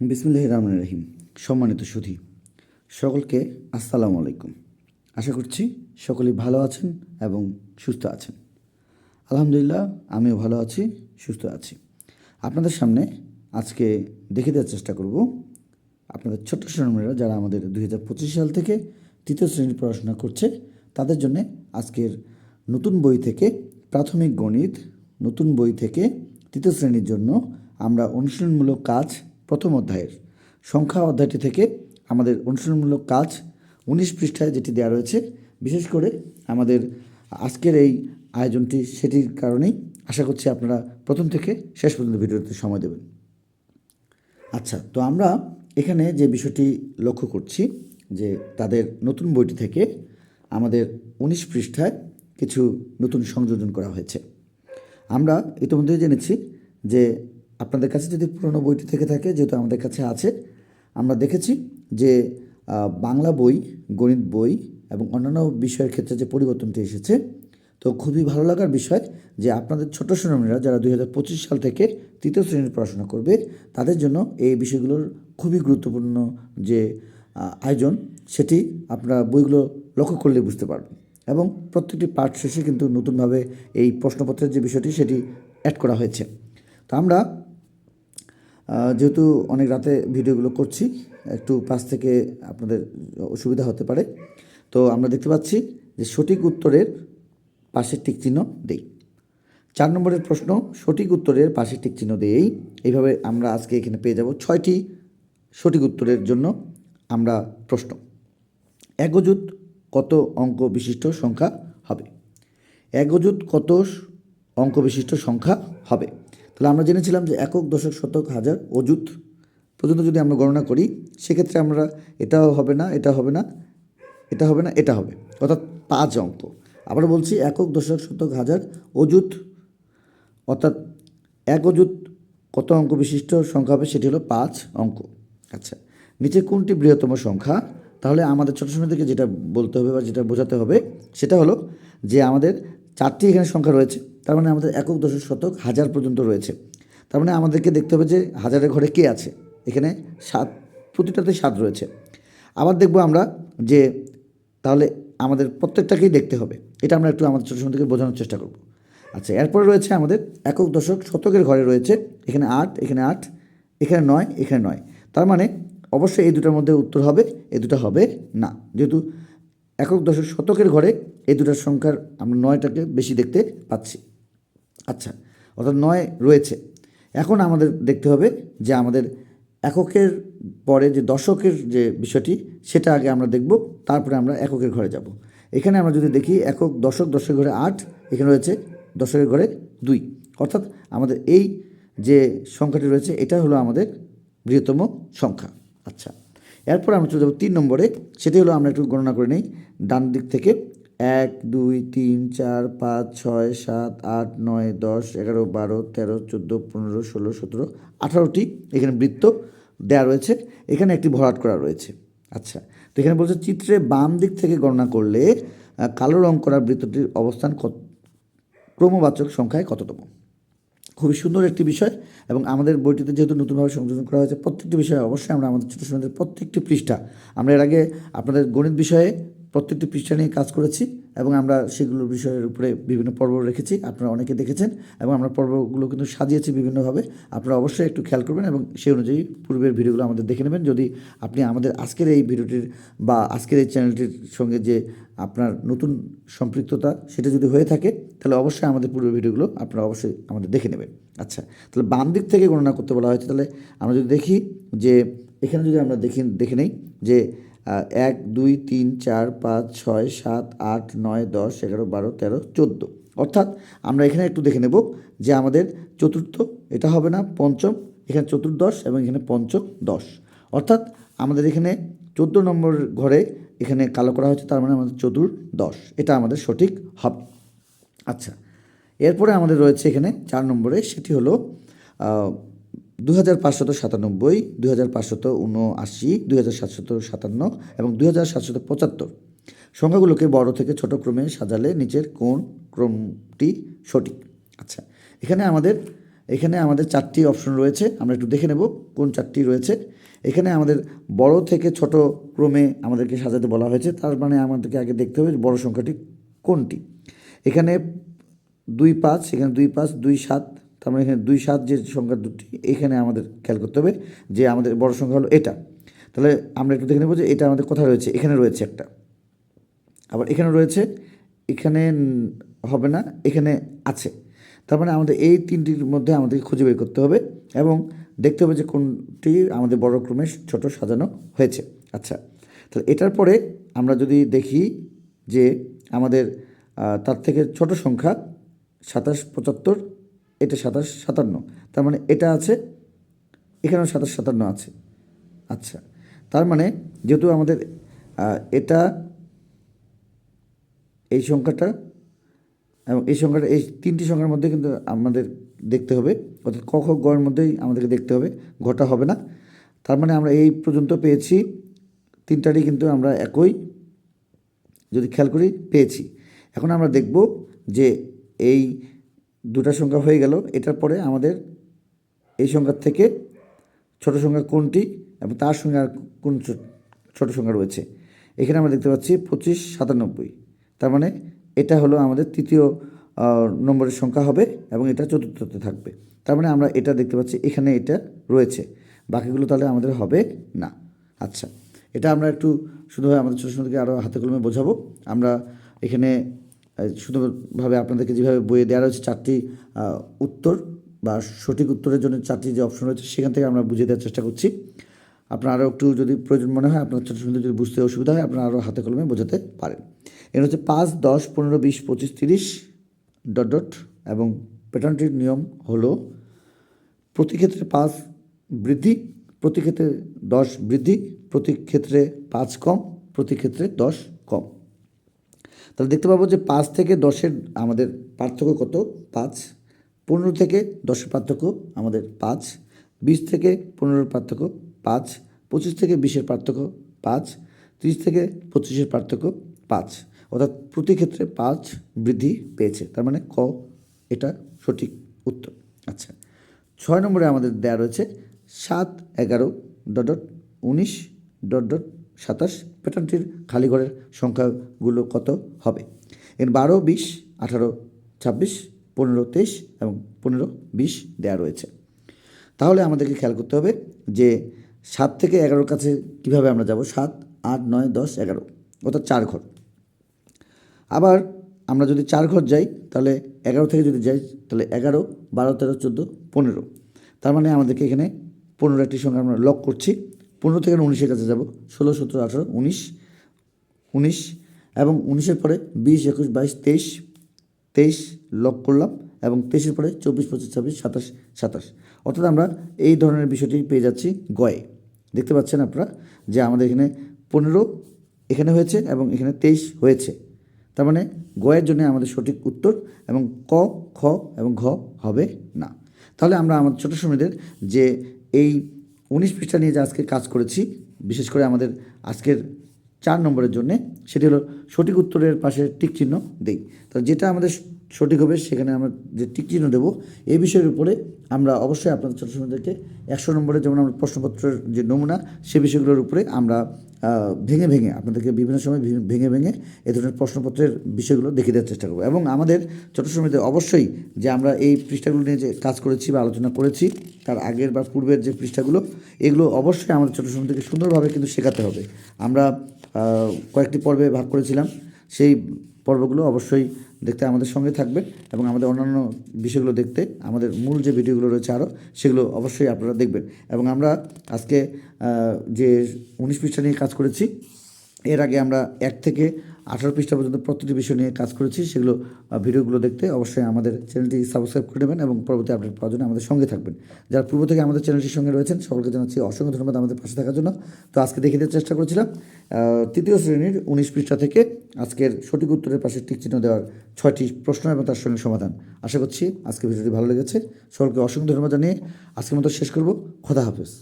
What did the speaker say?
বিসমুল্লাহ রহমান রহিম। সম্মানিত সুধী, সকলকে আসসালামু আলাইকুম। আশা করছি সকলেই ভালো আছেন এবং সুস্থ আছেন। আলহামদুলিল্লাহ, আমিও ভালো আছি, সুস্থ আছি। আপনাদের সামনে আজকে দেখে দেওয়ার চেষ্টা করব আপনাদের ছোট্ট শ্রমীরা যারা আমাদের দু হাজার পঁচিশ সাল থেকে তৃতীয় শ্রেণির পড়াশোনা করছে, তাদের জন্য আজকের নতুন বই থেকে প্রাথমিক গণিত, নতুন বই থেকে তৃতীয় শ্রেণির জন্য আমরা অনুশীলনমূলক কাজ প্রথম অধ্যায়ের সংখ্যা অধ্যায়টি থেকে আমাদের অনুশীলনমূলক কাজ উনিশ পৃষ্ঠায় যেটি দেওয়া রয়েছে, বিশেষ করে আমাদের আজকের এই আয়োজনটি সেটির কারণেই আশা করছি আপনারা প্রথম থেকে শেষ পর্যন্ত ভিডিওতে সময় দেবেন। আচ্ছা তো আমরা এখানে যে বিষয়টি লক্ষ্য করছি যে তাদের নতুন বইটি থেকে আমাদের উনিশ পৃষ্ঠায় কিছু নতুন সংযোজন করা হয়েছে। আমরা ইতিমধ্যে জেনেছি যে আপনাদের কাছে যদি পুরনো বইটি থেকে থাকে, যেহেতু আমাদের কাছে আছে, আমরা দেখেছি যে বাংলা বই, গণিত বই এবং অন্যান্য বিষয়ের ক্ষেত্রে যে পরিবর্তনটি এসেছে, তো খুবই ভালো লাগার বিষয় যে আপনাদের ছোট শ্রমীরা যারা দুই হাজার পঁচিশ সাল থেকে তৃতীয় শ্রেণির পড়াশোনা করবে, তাদের জন্য এই বিষয়গুলোর খুবই গুরুত্বপূর্ণ যে আয়োজন, সেটি আপনারা বইগুলো লক্ষ্য করলে বুঝতে পারবেন। এবং প্রত্যেকটি পাঠ শেষে কিন্তু নতুনভাবে এই প্রশ্নপত্রের যে বিষয়টি, সেটি অ্যাড করা হয়েছে। তো আমরা যেহেতু অনেক রাতে ভিডিওগুলো করছি, একটু পাশ থেকে আপনাদের অসুবিধা হতে পারে। তো আমরা দেখতে পাচ্ছি যে সঠিক উত্তরের পাশে টিক চিহ্ন দেই। চার নম্বরের প্রশ্ন, সঠিক উত্তরের পাশে টিক চিহ্ন দিয়েই এইভাবে আমরা আজকে এখানে পেয়ে যাব ছয়টি সঠিক উত্তরের জন্য আমরা প্রশ্ন। এক অযুত কত অঙ্ক বিশিষ্ট সংখ্যা হবে? এক অযুত কত অঙ্ক বিশিষ্ট সংখ্যা হবে? তাহলে আমরা জেনেছিলাম যে একক, দশক, শতক, হাজার, অযুত পর্যন্ত যদি আমরা গণনা করি, সেক্ষেত্রে আমরা এটাও হবে না, এটা হবে না, এটা হবে না, এটা হবে। অর্থাৎ পাঁচ অঙ্ক। আবার বলছি একক, দশক, শতক, হাজার, অযুত। অর্থাৎ এক অযুত কত অঙ্ক বিশিষ্ট সংখ্যা হবে সেটি হলো পাঁচ অঙ্ক। আচ্ছা নিচে কোনটি বৃহত্তম সংখ্যা? তাহলে আমাদের ছোটো সময় থেকে যেটা বলতে হবে বা যেটা বোঝাতে হবে, সেটা হলো যে আমাদের চারটি এখানে সংখ্যা রয়েছে। তার মানে আমাদের একক দশক শতক হাজার পর্যন্ত রয়েছে। তার মানে আমাদেরকে দেখতে হবে যে হাজারের ঘরে কে আছে? এখানে সাত, প্রতিটাতে সাত রয়েছে। আবার দেখব আমরা যে তাহলে আমাদের প্রত্যেকটাকেই দেখতে হবে। এটা আমরা একটু আমাদের ছোটো থেকে বোঝানোর চেষ্টা করব। আচ্ছা এরপরে রয়েছে আমাদের একক দশক শতকের ঘরে রয়েছে। এখানে আট এখানে আট, এখানে নয় এখানে নয়। তার মানে অবশ্যই এই দুটার মধ্যে উত্তর হবে এই দুটো হবে না। যেহেতু একক দশক শতকের ঘরে এই দুটার সংখ্যার আমরা নয়টাকে বেশি দেখতে পাচ্ছি। আচ্ছা অর্থাৎ নয় রয়েছে। এখন আমাদের দেখতে হবে যে আমাদের এককের পরে যে দশকের যে বিষয়টি, সেটা আগে আমরা দেখব, তারপরে আমরা এককের ঘরে যাব। এখানে আমরা যদি দেখি একক, দশক দশকের ঘরে আট, এখানে রয়েছে দশকের ঘরে দুই। অর্থাৎ আমাদের এই যে সংখ্যাটি রয়েছে, এটা হলো আমাদের বৃহত্তম সংখ্যা। আচ্ছা এরপর আমরা চলে যাব তিন নম্বরে, সেটি হলো আমরা একটু গণনা করে নিই, ডান দিক থেকে এক, দুই, তিন, চার, পাঁচ, ছয়, সাত, আট, নয়, দশ, এগারো, বারো, তেরো, চোদ্দ, পনেরো, ষোলো, সতেরো, আঠারোটি এখানে বৃত্ত দেওয়া রয়েছে। এখানে একটি ভরাট করা রয়েছে। আচ্ছা তো এখানে বলছে চিত্রে বাম দিক থেকে গণনা করলে কালো রং করা বৃত্তটির অবস্থান কত, ক্রমবাচক সংখ্যায় কততম? খুবই সুন্দর একটি বিষয় এবং আমাদের বইটিতে যেহেতু নতুনভাবে সংযোজন করা হয়েছে, প্রত্যেকটি বিষয়ে অবশ্যই আমরা আমাদের ছোটো সময়ের প্রত্যেকটি পৃষ্ঠা, আমরা এর আগে আপনাদের গণিত বিষয়ে প্রত্যেকটি পৃষ্ঠা নিয়ে কাজ করেছি এবং আমরা সেগুলোর বিষয়ের উপরে বিভিন্ন পর্ব রেখেছি। আপনারা অনেকে দেখেছেন এবং আমরা পর্বগুলো কিন্তু সাজিয়েছি বিভিন্নভাবে। আপনারা অবশ্যই একটু খেয়াল করবেন এবং সেই অনুযায়ী পূর্বের ভিডিওগুলো আমাদের দেখে নেবেন। যদি আপনি আমাদের আজকের এই ভিডিওটির বা আজকের এই চ্যানেলটির সঙ্গে যে আপনার নতুন সম্পৃক্ততা সেটা যদি হয়ে থাকে, তাহলে অবশ্যই আমাদের পূর্বের ভিডিওগুলো আপনারা অবশ্যই আমাদের দেখে নেবেন। আচ্ছা তাহলে বাম দিক থেকে গণনা করতে বলা হয়েছে। তাহলে আমরা যদি দেখি যে, এখানে যদি আমরা দেখি, দেখে নেই যে এক, দুই, তিন, চার, পাঁচ, ছয়, সাত, আট, নয়, দশ, এগারো, বারো, তেরো, চোদ্দ। অর্থাৎ আমরা এখানে একটু দেখে নেব যে আমাদের চতুর্থ, এটা হবে না, পঞ্চম, এখানে চতুর্দশ এবং এখানে পঞ্চম দশ অর্থাৎ আমাদের এখানে চোদ্দ নম্বর ঘরে এখানে কালো করা হয়েছে, তার মানে আমাদের চতুর্দশ। এটা আমাদের সঠিক হবে। আচ্ছা এরপরে আমাদের রয়েছে এখানে চার নম্বরে, সেটি হলো দু হাজার পাঁচশত সাতানব্বই দু হাজার পাঁচশত উনআশি দু হাজার সাতশত সাতান্ন এবং দু হাজার সাতশত পঁচাত্তর। সংখ্যাগুলোকে বড় থেকে ছোট ক্রমে সাজালে নিচের কোন ক্রমটি সঠিক? আচ্ছা এখানে আমাদের এখানে আমাদের চারটি অপশন রয়েছে, আমরা একটু দেখে নেব কোন চারটি রয়েছে। এখানে আমাদের বড় থেকে ছোট ক্রমে আমাদেরকে সাজাতে বলা হয়েছে, তার মানে আমাদেরকে আগে দেখতে হবে বড় সংখ্যাটি কোনটি। এখানে দুই পাঁচ, এখানে দুই পাঁচ, দুই সাত তার মানে এখানে দুই সাত যে সংখ্যা দুটি, এখানে আমাদের খেয়াল করতে হবে যে আমাদের বড় সংখ্যা হলো এটা। তাহলে আমরা একটু দেখে নেব যে এটা আমাদের কোথায় রয়েছে। এখানে রয়েছে একটা। আবার এখানে রয়েছে, এখানে হবে না, এখানে আছে। তার মানে আমাদের এই তিনটির মধ্যে আমাদেরকে খুঁজে বের করতে হবে এবং দেখতে হবে যে কোনটি আমাদের বড় ক্রমে ছোট সাজানো হয়েছে। আচ্ছা তাহলে এটার পরে আমরা যদি দেখি যে আমাদের তার থেকে ছোট সংখ্যা সাতাশ, পঁচাত্তর এটা সাতাশ সাতান্ন। তার মানে এটা আছে, এখানেও সাতাশ সাতান্ন আছে। আচ্ছা তার মানে যেহেতু আমাদের এটা, এই সংখ্যাটা, এবং এই সংখ্যাটা, এই তিনটি সংখ্যার মধ্যে কিন্তু আমাদের দেখতে হবে, অর্থাৎ ক, খ, গ এর মধ্যেই আমাদেরকে দেখতে হবে ঘটা হবে না। তার মানে আমরা এই পর্যন্ত পেয়েছি, তিনটারই কিন্তু আমরা একই, যদি খেয়াল করি, পেয়েছি। এখন আমরা দেখব যে এই দুটা সংখ্যা হয়ে গেল। এটার পরে আমাদের এই সংখ্যার থেকে ছোট সংখ্যা কোনটি এবং তার সঙ্গে আর কোন ছোট সংখ্যা রয়েছে। এখানে আমরা দেখতে পাচ্ছি পঁচিশ সাতানব্বই। তার মানে এটা হলো আমাদের তৃতীয় নম্বরের সংখ্যা হবে এবং এটা চতুর্থতে থাকবে। তার মানে আমরা এটা দেখতে পাচ্ছি, এখানে এটা রয়েছে। বাকিগুলো তাহলে আমাদের হবে না। আচ্ছা এটা আমরা একটু শুধুভাবে আমাদের ছোটো থেকে আরও হাতে কলমে বোঝাবো। আমরা এখানে শুধুভাবে আপনাদেরকে যেভাবে বইয়ে দেওয়া রয়েছে, চারটি উত্তর বা সঠিক উত্তরের জন্য চারটি যে অপশন রয়েছে, সেখান থেকে আমরা বুঝিয়ে দেওয়ার চেষ্টা করছি। আপনার আরও একটু যদি প্রয়োজন মনে হয়, আপনার ছোটো যদি বুঝতে অসুবিধা হয়, আপনারা আরও হাতে কলমে বোঝাতে পারেন। এর হচ্ছে পাঁচ, দশ, পনেরো, বিশ, পঁচিশ, তিরিশ, ডট ডট এবং প্যাটার্নটির নিয়ম হলো প্রতি ক্ষেত্রে পাঁচ বৃদ্ধি, প্রতি ক্ষেত্রে দশ বৃদ্ধি, প্রতি ক্ষেত্রে পাঁচ কম, প্রতি ক্ষেত্রে দশ কম। তাহলে দেখতে পাবো যে পাঁচ থেকে দশের আমাদের পার্থক্য কত? পাঁচ। পনেরো থেকে দশের পার্থক্য আমাদের পাঁচ। বিশ থেকে পনেরোর পার্থক্য পাঁচ। পঁচিশ থেকে বিশের পার্থক্য পাঁচ। ত্রিশ থেকে পঁচিশের পার্থক্য পাঁচ। অর্থাৎ প্রতি ক্ষেত্রে পাঁচ বৃদ্ধি পেয়েছে। তার মানে ক, এটা সঠিক উত্তর। আচ্ছা ছয় নম্বরে আমাদের দেওয়া রয়েছে সাত এগারো ডট ডট উনিশ ডট ডট সাতাশ প্যাটার্নটির খালি ঘরের সংখ্যাগুলো কত হবে? এর বারো, বিশ, আঠারো, ছাব্বিশ, পনেরো, তেইশ এবং পনেরো, বিশ দেওয়া রয়েছে। তাহলে আমাদেরকে খেয়াল করতে হবে যে সাত থেকে এগারোর কাছে কীভাবে আমরা যাব? সাত, আট, নয়, দশ, এগারো, অর্থাৎ চার ঘর। আবার আমরা যদি চার ঘর যাই, তাহলে এগারো থেকে যদি যাই, তাহলে এগারো, বারো, তেরো, চোদ্দ, পনেরো। তার মানে আমাদেরকে এখানে পনেরো একটি সংখ্যা আমরা লক করছি। পনেরো থেকে উনিশের কাছে যাব, ষোলো, সতেরো, আঠারো, উনিশ উনিশ এবং উনিশের পরে বিশ, একুশ, বাইশ, তেইশ তেইশ লক করলাম এবং তেইশের পরে চব্বিশ, পঁচিশ, ছাব্বিশ, সাতাশ সাতাশ। অর্থাৎ আমরা এই ধরনের বিষয়টি পেয়ে যাচ্ছি গয়ে। দেখতে পাচ্ছেন আপনারা যে আমাদের এখানে পনেরো এখানে হয়েছে এবং এখানে তেইশ হয়েছে। তার মানে গয়ের জন্য আমাদের সঠিক উত্তর এবং ক, খ এবং ঘ হবে না। তাহলে আমরা আমাদের ছোটো সময়দের যে এই উনিশ পৃষ্ঠা নিয়ে যে আজকে কাজ করেছি, বিশেষ করে আমাদের আজকের চার নম্বরের জন্যে, সেটি হলো সঠিক উত্তরের পাশে টিক চিহ্ন দেই। তো যেটা আমাদের সঠিক হবে, সেখানে আমরা যে টিক চিহ্ন দেবো এই বিষয়ের উপরে আমরা অবশ্যই আপনাদের ছোটো ছোটোদেরকে একশো নম্বরের যেমন আমরা প্রশ্নপত্রের যে নমুনা, সে বিষয়গুলোর উপরে আমরা ভেঙে ভেঙে, আপনাদেরকে বিভিন্ন সময় ভেঙে ভেঙে এ ধরনের প্রশ্নপত্রের বিষয়গুলো দেখে দেওয়ার চেষ্টা করব। এবং আমাদের ছোটো সময়তে অবশ্যই যে আমরা এই পৃষ্ঠাগুলো নিয়ে যে কাজ করেছি বা আলোচনা করেছি, তার আগের বা পূর্বের যে পৃষ্ঠাগুলো, এগুলো অবশ্যই আমাদের ছোটো সময় থেকে সুন্দরভাবে কিন্তু শেখাতে হবে। আমরা কয়েকটি পর্বে ভাগ করেছিলাম, সেই পর্বগুলো অবশ্যই দেখতে আমাদের সঙ্গে থাকবেন এবং আমাদের অন্যান্য বিষয়গুলো দেখতে আমাদের মূল যে ভিডিওগুলো রয়েছে আরও, সেগুলো অবশ্যই আপনারা দেখবেন। এবং আমরা আজকে যে উনিশ পৃষ্ঠা নিয়ে কাজ করেছি, এর আগে আমরা এক থেকে আঠারো পৃষ্ঠা পর্যন্ত প্রতিটি বিষয় নিয়ে কাজ করেছি, সেগুলো ভিডিওগুলো দেখতে অবশ্যই আমাদের চ্যানেলটি সাবস্ক্রাইব করে নেবেন এবং পরবর্তী আপডেট পাওয়ার জন্য আমাদের সঙ্গে থাকবেন। যারা পূর্ব থেকে আমাদের চ্যানেলটির সঙ্গে রয়েছেন, সকলকে জানাচ্ছি অসংখ্য ধন্যবাদ আমাদের পাশে থাকার জন্য। তো আজকে দেখিয়ে দেওয়ার চেষ্টা করেছিলাম তৃতীয় শ্রেণির উনিশ পৃষ্ঠা থেকে আজকের সঠিক উত্তরের পাশে টিক চিহ্ন দেওয়ার ছয়টি প্রশ্ন এবং তার সঙ্গে সমাধান। আশা করছি আজকে ভিডিওটি ভালো লেগেছে। সকলকে অসংখ্য ধন্যবাদ জানিয়ে আজকের মতো শেষ করব। খোদা হাফেজ।